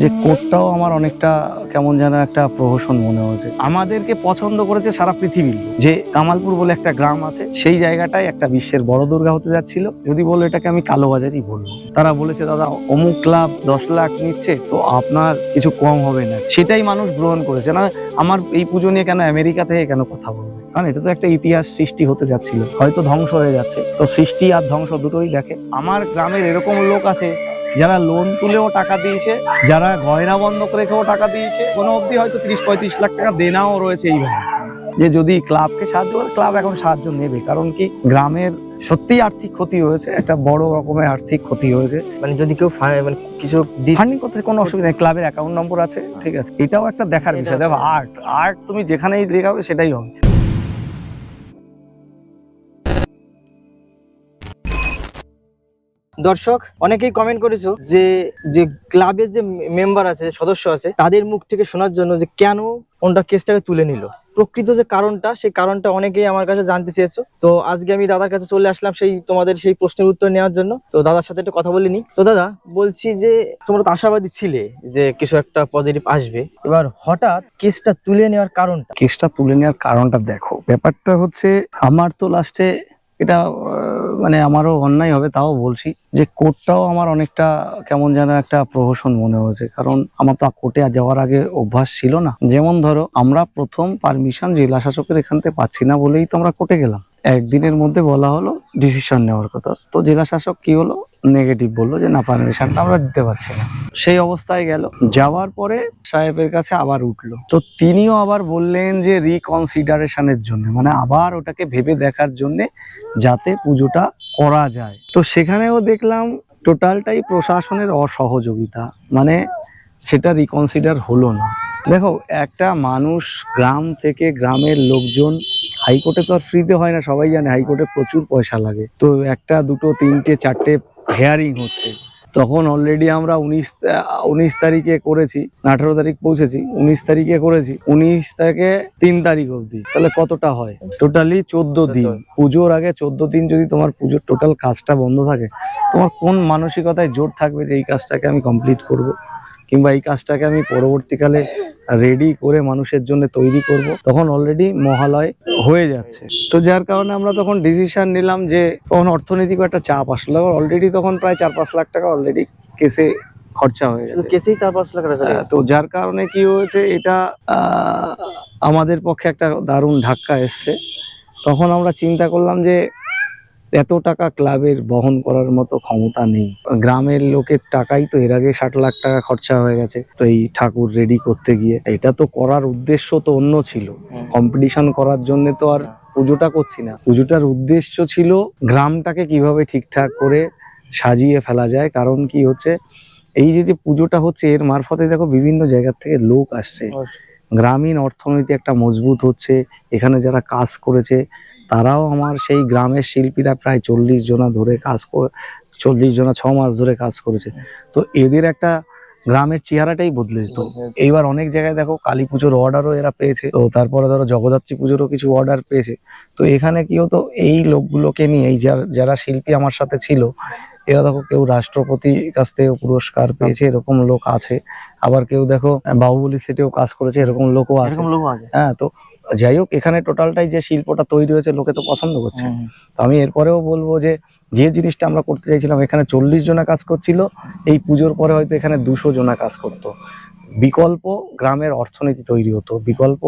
যে কোটটাও আমার অনেকটা কেমন যেন একটা প্রহসন মনে হয়েছে। আমাদেরকে পছন্দ করেছে সারা পৃথিবীর যে কামালপুর বলে একটা গ্রাম আছে, সেই জায়গাটায় একটা বিশ্বের বড় দুর্গা হতে যাচ্ছিল। যদি বলো এটাকে আমি কালোবাজারই বলব। তারা বলেছে, দাদা, অমুক ক্লাব দশ লাখ নিচ্ছে, তো আপনার কিছু কম হবে না। সেটাই মানুষ গ্রহণ করেছে। না, আমার এই পুজো নিয়ে কেন আমেরিকা থেকে কেন কথা বলবে? কারণ এটা তো একটা ইতিহাস সৃষ্টি হতে যাচ্ছিল। হয়তো ধ্বংস হয়ে যাচ্ছে। তো সৃষ্টি আর ধ্বংস দুটোই দেখে। আমার গ্রামের এরকম লোক আছে যারা লোন তুলেও টাকা দিয়েছে যারা গয়না বন্ধক রেখেও টাকা দিয়েছে কোনো অবধি হয়তো তিরিশ পঁয়ত্রিশ লাখ টাকা দেনাও রয়েছে এইভাবে যে যদি ক্লাবকে সাহায্য করে ক্লাব এখন সাহায্য নেবে। কারণ কি গ্রামের সত্যিই আর্থিক ক্ষতি হয়েছে একটা বড় রকমের আর্থিক ক্ষতি হয়েছে। মানে যদি কেউ মানে কিছু ফান্ডিং করতে কোনো অসুবিধা নেই ক্লাবের অ্যাকাউন্ট নম্বর আছে ঠিক আছে। এটাও একটা দেখার বিষয়। দেখো আর্ট আর্ট তুমি যেখানেই দেখাবে সেটাই হবে। দর্শক, অনেকেই কমেন্ট করেছ যে যে ক্লাবের যে মেম্বার আছে, সদস্য আছে, তাদের মুখ থেকে শোনার জন্য যে কেন ওনটা কেসটাকে তুলে নিল। প্রকৃত যে কারণটা, সেই কারণটা অনেকেই আমার কাছে জানতে চেয়েছো। তো আজকে আমি দাদার কাছে চলে আসলাম সেই, তোমাদের সেই প্রশ্নের উত্তর নেওয়ার জন্য। তো দাদার সাথে একটু কথা বলিনি তো দাদা, বলছি যে, তোমরা তো আশাবাদী ছিলে যে কিছু একটা পজিটিভ আসবে। এবার হঠাৎ কেসটা তুলে নেওয়ার কারণটা? কেসটা তুলে নেওয়ার কারণটা দেখো। ব্যাপারটা হচ্ছে, আমার তো লাস্টে এটা মানে আমারও অন্যায় হবে তাও বলছি যে কোর্টটাও আমার অনেকটা কেমন যেন একটা প্রহসন মনে হয়েছে। কারণ আমার তো কোর্টে যাওয়ার আগে অভ্যাস ছিল না। যেমন ধরো, আমরা প্রথম পারমিশন জেলা শাসকের এখান থেকে পাচ্ছি না বলেই তো আমরা কোর্টে গেলাম। একদিনের মধ্যে বলা হলো ডিসিশন নেওয়ার কথা। তো জেলা শাসক কি হলো? নেগেটিভ বলল যে, না পারমিশনটা আমরা দিতে পারছি না। সেই অবস্থায় গেল। যাওয়ার পরে সাহেবের কাছে আবার উঠল। তো তিনিও আবার বললেন যে রিকনসিডারেশনের জন্য। মানে আবার ওটাকে ভেবে দেখার জন্য যাতে পুজোটা করা যায়। তো সেখানেও দেখলাম টোটালটাই প্রশাসনের অসহযোগিতা। মানে সেটা রিকনসিডার হলো না। দেখো, একটা মানুষ গ্রাম থেকে গ্রামের লোকজন হাইকোর্টে তো আর ফ্রিতে হয় না সবাই জানে হাইকোর্টে প্রচুর পয়সা লাগে। তো একটা দুটো তিনটে চারটে হেয়ারিং হচ্ছে। তখন অলরেডি আমরা উনিশ উনিশ তারিখে করেছি আঠারো তারিখ পৌঁছেছি উনিশ তারিখে করেছি উনিশ থেকে তিন তারিখ অবধি। তাহলে কতটা হয়? টোটালি চোদ্দ দিন। পুজোর আগে চোদ্দ দিন যদি তোমার পুজোর টোটাল কাজটা বন্ধ থাকে তোমার কোন মানসিকতায় জোর থাকবে যে এই কাজটাকে আমি কমপ্লিট করব? কিংবা এই কাজটাকে আমি পরবর্তীকালে রেডি করে মানুষের জন্য তৈরি করব তখন অলরেডি মহালয় হয়ে যাচ্ছে। তো যার কারণে আমরা তখন ডিসিশন নিলাম যে তখন অর্থনৈতিক একটা চাপ আসলো। অলরেডি তখন প্রায় চার পাঁচ লাখ টাকা অলরেডি কেসে খরচা হয়ে গেছে। কেসেই চার পাঁচ লাখ টাকা তো যার কারণে কি হয়েছে এটা আমাদের পক্ষে একটা দারুণ ধাক্কা এসছে। তখন আমরা চিন্তা করলাম যে এত টাকা ক্লাবের বহন করার মতো ক্ষমতা নেই। গ্রামের লোকের টাকাই তো এর আগে ষাট লাখ টাকা খরচা হয়ে গেছে তো এই ঠাকুর রেডি করতে গিয়ে। এটা তো করার উদ্দেশ্য তো অন্য ছিল। কম্পিটিশন করার জন্য তো আর পুজোটা করছি না। পুজোটার উদ্দেশ্য ছিল গ্রামটাকে কীভাবে ঠিকঠাক করে সাজিয়ে ফেলা যায়। কারণ কি হচ্ছে এই যে যে পুজোটা হচ্ছে এর মারফতে দেখো বিভিন্ন জায়গা থেকে লোক আসছে। গ্রামীণ অর্থনীতি একটা মজবুত হচ্ছে। এখানে যারা কাজ করেছে তারাও আমার সেই গ্রামের শিল্পীরা প্রায় চল্লিশ জনা ধরে কাজ করে চল্লিশ জনা ছ মাস ধরে কাজ করেছে। তো এদের একটা গ্রামের চেহারাটাই বদলে যেত। এইবার অনেক জায়গায় দেখো কালী পুজোর অর্ডারও এরা পেয়েছে। তো তারপরে ধরো জগদ্ধাত্রী পুজোরও কিছু অর্ডার পেয়েছে। তো এখানে কি হতো এই লোকগুলোকে নিয়ে এই যার- যারা শিল্পী আমার সাথে ছিল এরা দেখো কেউ রাষ্ট্রপতির কাছ থেকেও পুরস্কার পেয়েছে এরকম লোক আছে। আবার কেউ দেখো বাহুবলী সেটেও কাজ করেছে এরকম লোকও আছে। হ্যাঁ তো যাই হোক এখানে টোটালটাই যে শিল্পটা তৈরি হয়েছে লোকে তো পছন্দ করছে। তো আমি এরপরেও বলব যে যে জিনিসটা আমরা করতে চাইছিলাম এখানে চল্লিশ জনা কাজ করছিল এই পুজোর পরে হয়তো এখানে দুশো জনা কাজ করতো বিকল্প গ্রামের অর্থনীতি তৈরি হতো বিকল্প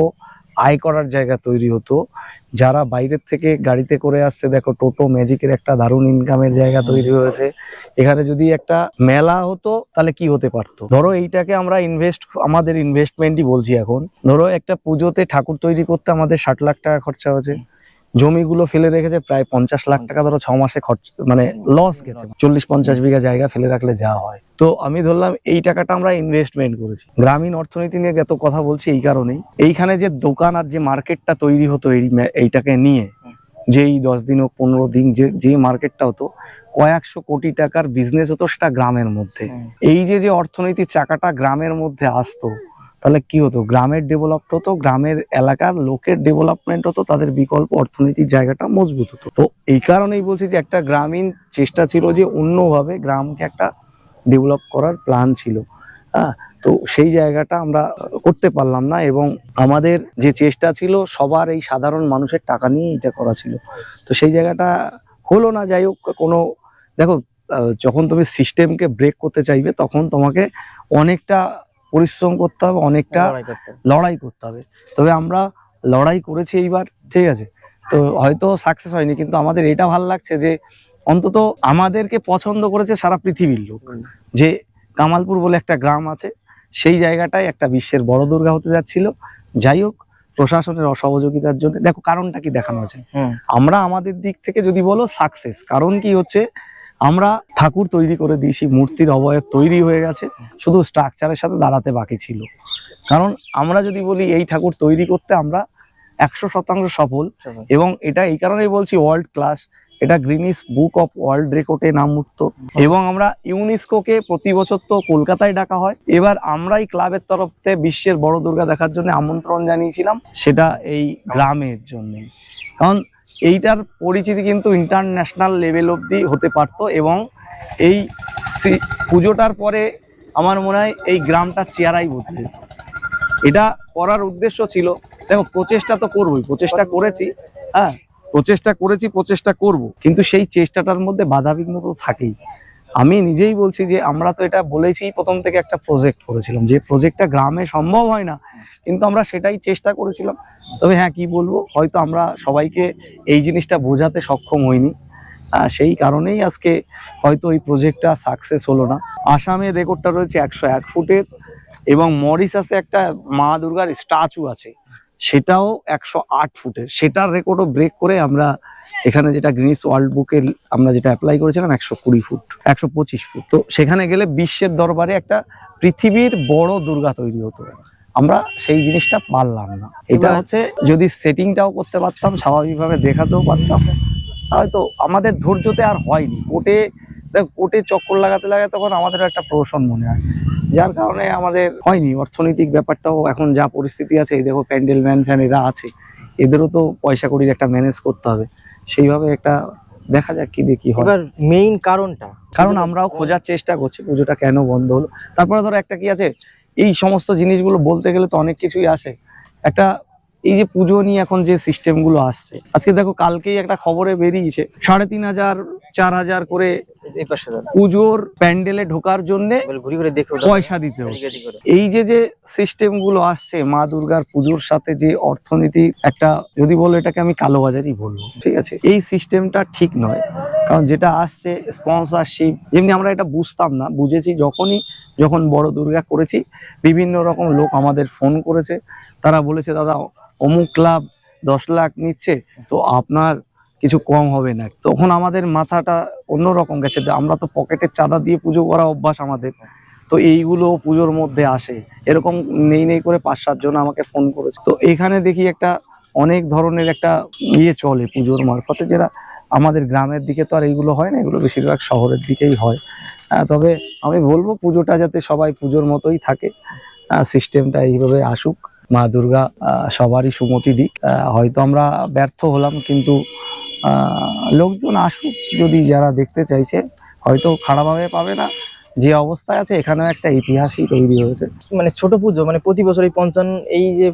আয় করার জায়গা তৈরি হতো। যারা বাইরের থেকে গাড়িতে করে আসছে দেখো টোটো ম্যাজিকের একটা দারুণ ইনকামের জায়গা তৈরি হয়েছে। এখানে যদি একটা মেলা হতো তাহলে কি হতে পারতো? ধরো এইটাকে আমরা ইনভেস্ট আমাদের ইনভেস্টমেন্টই বলছি এখন। ধরো একটা পুজোতে ঠাকুর তৈরি করতে আমাদের ষাট লাখ টাকা খরচা হয়েছে। জমিগুলো ফেলে রেখেছে প্রায় পঞ্চাশ লাখ টাকা ধরো ছ মাসে খরচ মানে লস গেছে। চল্লিশ পঞ্চাশ বিঘা জায়গা ফেলে রাখলে যা হয়। তো আমি ধরলাম এই টাকাটা আমরা ইনভেস্টমেন্ট করেছি। গ্রামীণ অর্থনীতি নিয়ে এত কথা বলছি এই কারণেই। এইখানে যে দোকান আর যে মার্কেটটা তৈরি হতো এই এইটাকে নিয়ে যেই দশ দিন হোক পনেরো দিন যে যে মার্কেটটা হতো কয়েকশো কোটি টাকার বিজনেস হতো সেটা গ্রামের মধ্যে। এই যে যে অর্থনীতির চাকাটা গ্রামের মধ্যে আসতো তাহলে কি হতো? গ্রামের ডেভেলপ হতো, গ্রামের এলাকার লোকের ডেভেলপমেন্ট হতো, তাদের বিকল্প অর্থনীতির জায়গাটা মজবুত হতো। তো এই কারণেই বলছি যে একটা গ্রামীণ চেষ্টা ছিল যে অন্যভাবে গ্রামকে একটা ডেভেলপ করার প্ল্যান ছিল। হ্যাঁ? তো সেই জায়গাটা আমরা করতে পারলাম না এবং আমাদের যে চেষ্টা ছিল, সবার এই সাধারণ মানুষের টাকা নিয়ে এটা করা ছিল। তো সেই জায়গাটা হলো না, যাই হোক, কোনো দেখো যখন তুমি সিস্টেমকে ব্রেক করতে চাইবে, তখন তোমাকে অনেকটা পরিশ্রম করতে হবে অনেকটা লড়াই করতে হবে। তবে আমরা লড়াই করেছি এইবার ঠিক আছে? তো হয়তো সাকসেস হয়নি কিন্তু আমাদের এটা ভালো লাগছে যে অন্তত আমাদেরকে পছন্দ করেছে সারা পৃথিবীর লোক। যে কামালপুর বলে একটা গ্রাম আছে সেই জায়গাটায় একটা বিশ্বের বড় দুর্গা হতে যাচ্ছিল। যাই হোক প্রশাসনের অসহযোগিতার জন্য দেখো কারণটা কি দেখানো আছে? আমরা আমাদের দিক থেকে যদি বলো সাকসেস কারণ কি হচ্ছে আমরা ঠাকুর তৈরি করে দিয়েছি মূর্তির অবয়ব তৈরি হয়ে গেছে শুধু স্ট্রাকচারের সাথে দাঁড়াতে বাকি ছিল। কারণ আমরা যদি বলি এই ঠাকুর তৈরি করতে আমরা একশো শতাংশ সফল এবং এটা এই কারণেই বলছি ওয়ার্ল্ড ক্লাস এটা গ্রিনিস বুক অফ ওয়ার্ল্ড রেকর্ডে নামযুক্ত এবং আমরা ইউনেস্কোকে প্রতি বছর তো কলকাতায় ডাকা হয়। এবার আমরাই ক্লাবের তরফ থেকে বিশ্বের বড় দুর্গা দেখার জন্য আমন্ত্রণ জানিয়েছিলাম সেটা এই গ্রামের জন্য। কারণ এইটার পরিচিতি কিন্তু ইন্টারন্যাশনাল লেভেল অবধি হতে পারত এবং এই পুজোটার পরে আমার মনে হয় এই গ্রামটার চেয়ারাই বদলে। এটা করার উদ্দেশ্য ছিল, দেখো প্রচেষ্টা তো করবোই, প্রচেষ্টা করেছি হ্যাঁ প্রচেষ্টা করেছি, প্রচেষ্টা করব, কিন্তু সেই চেষ্টাটার মধ্যে বাধা বিঘ্ন তো থাকেই আমি নিজেই বলছি যে আমরা তো এটা বলেছি প্রথম থেকে একটা প্রজেক্ট করেছিলাম। যে প্রজেক্টটা গ্রামে সম্ভব হয় না, কিন্তু আমরা সেটাই চেষ্টা করেছিলাম। তবে হ্যাঁ কি বলব? হয়তো আমরা সবাইকে এই জিনিসটা বোঝাতে সক্ষম হইনি। সেই কারণেই আজকে হয়তো এই প্রজেক্টটা সাকসেস হলো না। আসামে রেকর্ডটা রয়েছে একশো এক ফুটের এবং মরিশাসে একটা মা দুর্গার স্ট্যাচু আছে। সেটাও একশো আট ফুটের। সেটার রেকর্ডও ব্রেক করে আমরা এখানে যেটা গ্রিনিস ওয়ার্ল্ড বুকে আমরা যেটা অ্যাপ্লাই করেছিলাম একশো কুড়ি ফুট একশো পঁচিশ ফুট। তো সেখানে গেলে বিশ্বের দরবারে একটা পৃথিবীর বড় দুর্গা তৈরি হতো। আমরা সেই জিনিসটা পারলাম না। এটা হচ্ছে যদি সেটিংটাও করতে পারতাম স্বাভাবিকভাবে দেখাতেও পারতাম। হয়তো আমাদের ধৈর্যতে আর হয়নি। কোর্টে দেখ কোর্টে চক্কর লাগাতে লাগাতে তখন আমাদের একটা প্রহসন মনে হয়। যার কারণে আমাদের হয়নি। অর্থনৈতিক ব্যাপারটাও এখন যা পরিস্থিতি আছে এই দেখো প্যান্ডেল ম্যান ফ্যান এরা আছে এদেরও তো পয়সা কড়ির একটা ম্যানেজ করতে হবে। সেইভাবে একটা দেখা যাক কি দেখি হয়। এবার মেইন কারণটা। কারণ আমরাও খোঁজার চেষ্টা করছি পুজোটা কেন বন্ধ হলো। তারপরে ধরো একটা কি আছে এই সমস্ত জিনিসগুলো বলতে গেলে তো অনেক কিছুই আসে। একটা এই যে পুজো নিয়ে এখন যে সিস্টেমগুলো আসছে আজকে দেখো কালকেই একটা খবরে বেরিয়েছে সাড়ে তিন হাজার চার হাজার করে। পুজোর প্যান্ডেলে ঢোকার জন্যে পয়সা দিতে হচ্ছে। এই যে যে সিস্টেমগুলো আসছে মা দুর্গার পুজোর সাথে যে অর্থনীতি একটা যদি বলো এটাকে আমি কালোবাজারই বলব ঠিক আছে? এই সিস্টেমটা ঠিক নয়। কারণ যেটা আসছে স্পন্সরশিপ যেমনি আমরা এটা বুঝতাম না বুঝেছি যখনই যখন বড় দুর্গা করেছি বিভিন্ন রকম লোক আমাদের ফোন করেছে। তারা বলেছে দাদা অমুক ক্লাব দশ লাখ নিচ্ছে তো আপনার কিছু কম হবে না। তখন আমাদের মাথাটা অন্যরকম গেছে আমরা তো পকেটের চাঁদা দিয়ে পুজো করা অভ্যাস আমাদের। তো এইগুলো পুজোর মধ্যে আসে। এরকম নেই নেই করে পাঁচ সাতজন আমাকে ফোন করেছে। তো এখানে দেখি একটা অনেক ধরনের একটা ইয়ে চলে পুজোর মারফতে যেটা আমাদের গ্রামের দিকে তো আর এইগুলো হয় না, এগুলো বেশিরভাগ শহরের দিকেই হয়। তবে আমি বলব পুজোটা যাতে সবাই পুজোর মতোই থাকে সিস্টেমটা এইভাবে আসুক। মা দুর্গা সবারই সুমতি দিক। হয়তো আমরা ব্যর্থ হলাম, কিন্তু লোকজন আসুক যদি যারা দেখতে চাইছে হয়তো খারাপভাবে পাবে না। যে অবস্থায় আছে এখানেও একটা ইতিহাসই তৈরি হয়েছে। মানে ছোট পুজো মানে প্রতি বছর এই পঞ্চান এই যে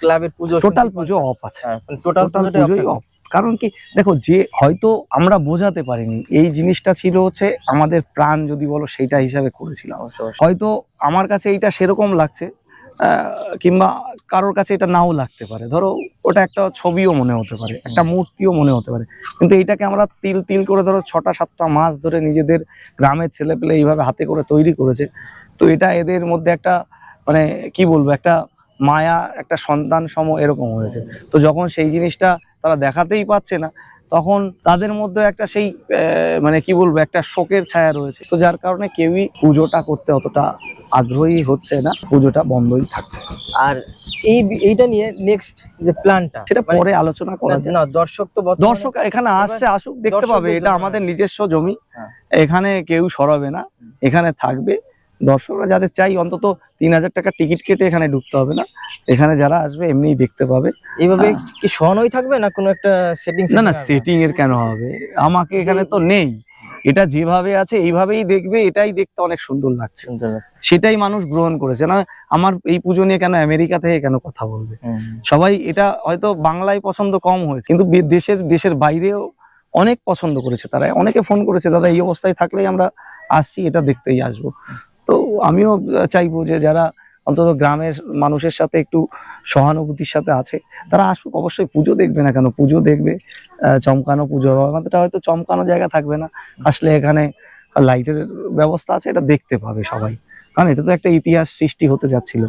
ক্লাবের পুজো টোটাল পুজো অফ আছে। টোটাল টোটাল পুজোই অফ কারণ কি দেখো যে হয়তো আমরা বোঝাতে পারিনি এই জিনিসটা ছিল হচ্ছে আমাদের প্রাণ যদি বলো সেইটা হিসাবে করেছিলাম হয়তো আমার কাছে এইটা সেরকম লাগছে কিংবা কারোর কাছে এটা নাও লাগতে পারে। ধরো ওটা একটা ছবিও মনে হতে পারে একটা মূর্তিও মনে হতে পারে। কিন্তু এইটাকে আমরা তিল তিল করে ধরো ছটা সাতটা মাস ধরে নিজেদের গ্রামের ছেলে পেলে এইভাবে হাতে করে তৈরি করেছে। তো এটা এদের মধ্যে একটা মানে কি বলব একটা মায়া একটা সন্তান সম এরকম হয়েছে। তো যখন সেই জিনিসটা তারা দেখাতেই পাচ্ছে না তখন তাদের মধ্যে একটা সেই মানে কি বলব একটা শোকের ছায়া রয়েছে। তো যার কারণে কেউই পুজোটা করতে অতটা আগ্রহী হচ্ছে না পুজোটা বন্ধই থাকছে। আর এই এইটা নিয়ে নেক্সট যে প্ল্যানটা সেটা পরে আলোচনা করা যায় না দর্শক তো দর্শক এখানে আসছে আসুক দেখতে পাবে। এটা আমাদের নিজস্ব জমি হ্যাঁ। এখানে কেউ সরাবে না এখানে থাকবে। দর্শকরা যাদের চাই অন্তত তিন হাজার টাকা টিকিট কেটে এখানে ঢুকতে হবে না। এখানে যারা আসবে এমনিই দেখতে পাবে। এইভাবে কি সহনই থাকবে না কোনো একটা সেটিং না না সেটিং এর কেন হবে? আমাকে এখানে তো নেই। এটা যেভাবে আছে এইভাবেই দেখবে এটাই দেখতে অনেক সুন্দর লাগছে। সেটাই মানুষ গ্রহণ করেছে। না আমার এই পুজো নিয়ে কেন আমেরিকা থেকে কেন কথা বলবে? সবাই এটা হয়তো বাংলায় পছন্দ কম হয়েছে কিন্তু দেশের দেশের বাইরেও অনেক পছন্দ করেছে তারা। অনেকে ফোন করেছে দাদা এই অবস্থায় থাকলেই আমরা আসছি এটা দেখতেই আসব। তো আমিও চাইব যে যারা অন্তত গ্রামের মানুষের সাথে একটু সহানুভূতির সাথে আছে, তারা আসুক, অবশ্যই পুজো দেখবে না কেন? পুজো দেখবে চমকানো পুজো আমাদেরটা হয়তো চমকানো জায়গা থাকবে না। আসলে এখানে লাইটের ব্যবস্থা আছে, এটা দেখতে পাবে সবাই। কারণ এটা তো একটা ইতিহাস সৃষ্টি হতে যাচ্ছিল।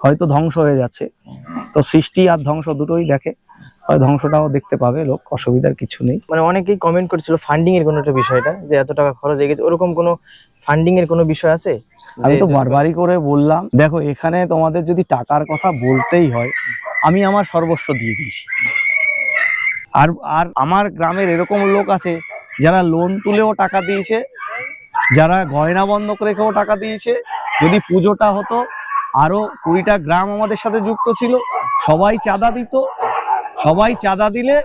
হয়তো ধ্বংস হয়ে যাচ্ছে। তো সৃষ্টি আর ধ্বংস দুটোই দেখে হয় ধ্বংসটাও দেখতে পাবে লোক অসুবিধার কিছু নেই। মানে অনেকেই কমেন্ট করেছিল ফান্ডিং এর কোনো একটা বিষয়টা যে এত টাকা খরচ হয়ে গেছে ওরকম কোনো ফান্ডিং এর কোনো বিষয় আছে? আমি তো বারবারই করে বললাম দেখো এখানে তোমাদের যদি টাকার কথা বলতেই হয় আমি আমার সর্বস্ব দিয়ে দিয়েছি। আর আর আমার গ্রামের এরকম লোক আছে যারা লোন তুলেও টাকা দিয়েছে যারা গয়না বন্ধক রেখেও টাকা দিয়েছে যদি পুজোটা হতো আরও কুড়িটা গ্রাম আমাদের সাথে যুক্ত ছিল। সবাই চাঁদা দিত। সবাই চাঁদা দিলে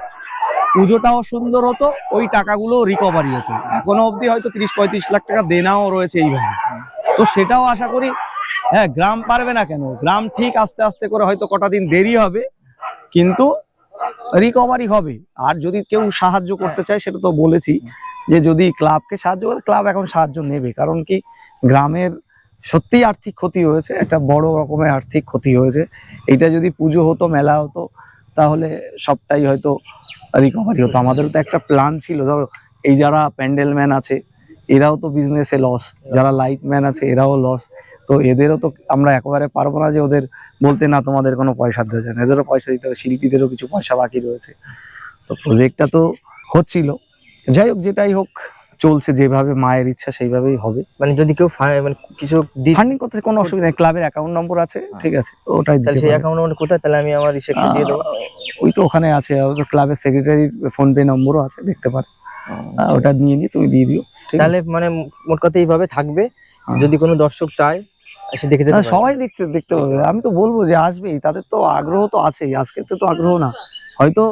পুজোটাও সুন্দর হতো, ওই টাকাগুলো রিকভারি হতো। এখনও অবধি হয়তো তিরিশ পঁয়ত্রিশ লাখ টাকা দেনাও রয়েছে এইভাবে তো সেটাও আশা করি হ্যাঁ গ্রাম পারবে না কেন? গ্রাম ঠিক আস্তে আস্তে করে হয়তো কটা দিন দেরি হবে, কিন্তু রিকভারি হবে। আর যদি কেউ সাহায্য করতে চায়, সেটা তো বলেছি যে যদি ক্লাবকে সাহায্য করে, ক্লাব এখন সাহায্য নেবে। কারণ কি, গ্রামের সত্যিই আর্থিক ক্ষতি হয়েছে, একটা বড় রকমের আর্থিক ক্ষতি হয়েছে। এটা যদি পুজো হতো, মেলা হতো, তাহলে সবটাই হয়তো রিকভারি হতো। আমাদেরও তো একটা প্ল্যান ছিল, ধরো, এই যারা প্যান্ডেল ম্যান আছে, এরাও তো বিজনেসে লস যারা লাইট ম্যান আছে, এরাও লস তো এদেরও তো আমরা একেবারে পারব না যে ওদের বলতে, না, তোমাদের কোনো পয়সা দিতে হবে না। এদেরও পয়সা দিতে হবে, শিল্পীদেরও কিছু পয়সা বাকি রয়েছে। তো প্রজেক্টটা তো হচ্ছিল। যাই হোক, যেটাই হোক চলছে যেভাবে মায়ের ইচ্ছা সেইভাবেই হবে। মানে যদি কেউ মানে কিছু ফান্ডিং করতে কোনো অসুবিধা নেই ক্লাবের অ্যাকাউন্ট নম্বর আছে ঠিক আছে ওটাই তাহলে সেই অ্যাকাউন্ট নম্বর কোথায়? তাহলে আমি আমার রিসেপ্টে দিয়ে দেবো। ওই তো ওখানে আছে ক্লাবের সেক্রেটারি ফোন পে নম্বরও আছে দেখতে পারে। ওটা নিয়ে নিয়ে তুমি দিয়ে দিও তাহলে মানে মোট কথা এইভাবে থাকবে। হ্যাঁ। যদি কোনো দর্শক চায় এসে দেখে যেতে সবাই দেখতে দেখতে পাবে আমি তো বলব যে আসবেই তাদের তো আগ্রহ তো আছেই আজকে তো আগ্রহ না। হয়তো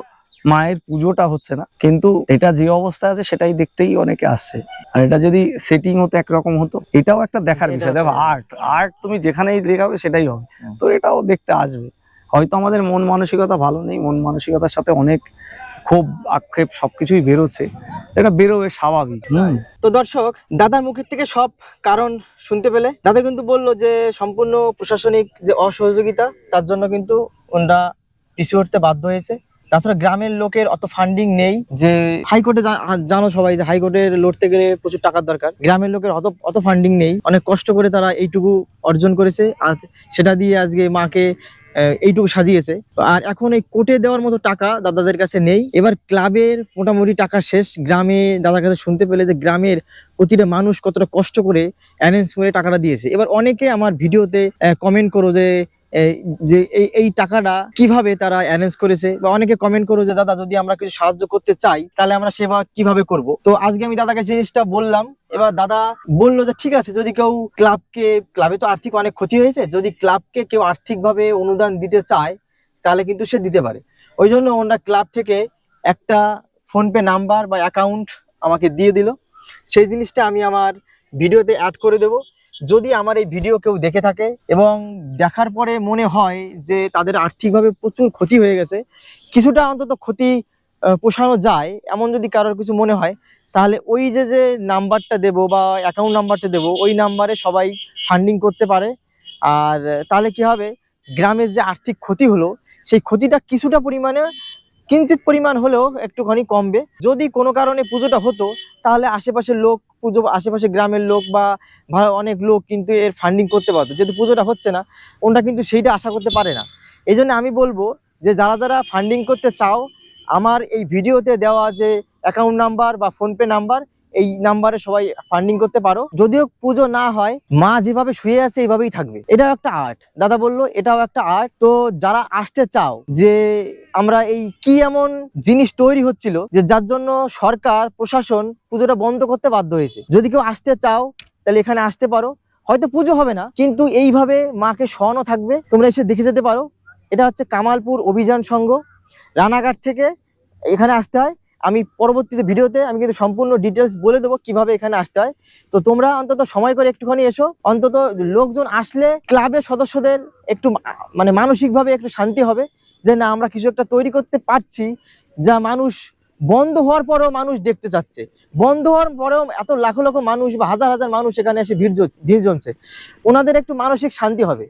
মায়ের পুজোটা হচ্ছে না কিন্তু এটা যে অবস্থা আছে সেটাই দেখতেই অনেকে আসছে। আর এটা যদি সেটিং হতো একরকম হতো এটাও একটা দেখার বিষয়। দেখো আর্ট আর্ট তুমি যেখানেই দেখাবে সেটাই হবে। তো এটাও দেখতে আসবে। হয়তো আমাদের মন মানসিকতা ভালো নেই মন মানসিকতার সাথে অনেক ক্ষোভ আক্ষেপ সবকিছুই বেরোচ্ছে। এটা বেরোবে স্বাভাবিক। হুম। তো দর্শক দাদার মুখের থেকে সব কারণ শুনতে পেলে। দাদা কিন্তু বলল যে সম্পূর্ণ প্রশাসনিক যে অসহযোগিতা তার জন্য কিন্তু ওনারা পিছু হতে বাধ্য হয়েছে। তাছাড়া গ্রামের লোকের অত ফান্ডিং নেই যে হাইকোর্টে জানো সবাই যে হাইকোর্টে লড়তে গেলে প্রচুর টাকার দরকার। গ্রামের লোকের অত অত ফান্ডিং নেই। অনেক কষ্ট করে তারা এইটুকু অর্জন করেছে। আর সেটা দিয়ে আজকে মাকে এইটুকু সাজিয়েছে। আর এখন এই কোর্টে দেওয়ার মতো টাকা দাদাদের কাছে নেই। এবার ক্লাবের মোটামুটি টাকা শেষ। গ্রামে দাদার কাছে শুনতে পেলে যে গ্রামের প্রতিটা মানুষ কতটা কষ্ট করে অ্যারেঞ্জ করে টাকাটা দিয়েছে। এবার অনেকে আমার ভিডিওতে কমেন্ট করো যে যে এই এই টাকাটা কীভাবে তারা অ্যারেঞ্জ করেছে? বা অনেকে কমেন্ট করো যে, দাদা, যদি আমরা কিছু সাহায্য করতে চাই, তাহলে আমরা সেবা কীভাবে করব? তো আজকে আমি দাদাকে জিনিসটা বললাম। এবার দাদা বলল যে, ঠিক আছে, যদি কেউ ক্লাবকে ক্লাবে তো আর্থিক অনেক ক্ষতি হয়েছে, যদি ক্লাবকে কেউ আর্থিকভাবে অনুদান দিতে চায়, তাহলে কিন্তু সে দিতে পারে। ওই জন্য ওনারা ক্লাব থেকে একটা ফোনপে নাম্বার বা অ্যাকাউন্ট আমাকে দিয়ে দিল। সেই জিনিসটা আমি আমার ভিডিওতে অ্যাড করে দেব। যদি আমার এই ভিডিও কেউ দেখে থাকে এবং দেখার পরে মনে হয় যে তাদের আর্থিকভাবে প্রচুর ক্ষতি হয়ে গেছে, কিছুটা অন্তত ক্ষতি পোষানো যায়, এমন যদি কারোর কিছু মনে হয়, তাহলে ওই যে যে নাম্বারটা দেব বা অ্যাকাউন্ট নাম্বারটা দেব, ওই নাম্বারে সবাই ফান্ডিং করতে পারে। আর তাহলে কি হবে? গ্রামের যে আর্থিক ক্ষতি হলো, সেই ক্ষতিটা কিছুটা পরিমাণে কিঞ্চিত পরিমাণ হলেও একটুখানি কমবে। যদি কোনো কারণে পুজোটা হতো, তাহলে আশেপাশের লোক, পুজো, আশেপাশে গ্রামের লোক বা অনেক লোক কিন্তু এর ফান্ডিং করতে পারতো। যেহেতু পুজোটা হচ্ছে না, ওনরা কিন্তু সেইটা আশা করতে পারে না। এই আমি বলব যে, যারা যারা ফান্ডিং করতে চাও, আমার এই ভিডিওতে দেওয়া যে অ্যাকাউন্ট নাম্বার বা ফোনপে নাম্বার এই নাম্বারে সবাই ফান্ডিং করতে পারো। যদিও পুজো না হয়, মা যেভাবে শুয়ে আছে এইভাবেই থাকবে। এটাও একটা আর্ট দাদা বলল, এটাও একটা আর্ট তো যারা আসতে চাও যে আমরা এই কি এমন জিনিস তৈরি হচ্ছিল যে যার জন্য সরকার, প্রশাসন পুজোটা বন্ধ করতে বাধ্য হয়েছে। যদি কেউ আসতে চাও, তাহলে এখানে আসতে পারো। হয়তো পুজো হবে না, কিন্তু এইভাবে মাকে সহনও থাকবে। তোমরা এসে দেখে যেতে পারো। এটা হচ্ছে কামালপুর অভিযান সংঘ। রানাঘাট থেকে এখানে আসতে হয়। আমি পরবর্তীতে ভিডিওতে আমি কিন্তু সম্পূর্ণ ডিটেলস বলে দেবো কীভাবে এখানে আসতে হয়। তো তোমরা অন্তত সময় করে একটুখানি এসো। অন্তত লোকজন আসলে ক্লাবের সদস্যদের একটু মানে মানসিকভাবে একটু শান্তি হবে। যে না, আমরা কিছু একটা তৈরি করতে পারছি যা মানুষ বন্ধ হওয়ার পরেও মানুষ দেখতে চাচ্ছে। বন্ধ হওয়ার পরেও এত লাখো লাখো মানুষ বা হাজার হাজার মানুষ এখানে এসে ভিড় ভিড় জমছে। ওনাদের একটু মানসিক শান্তি হবে।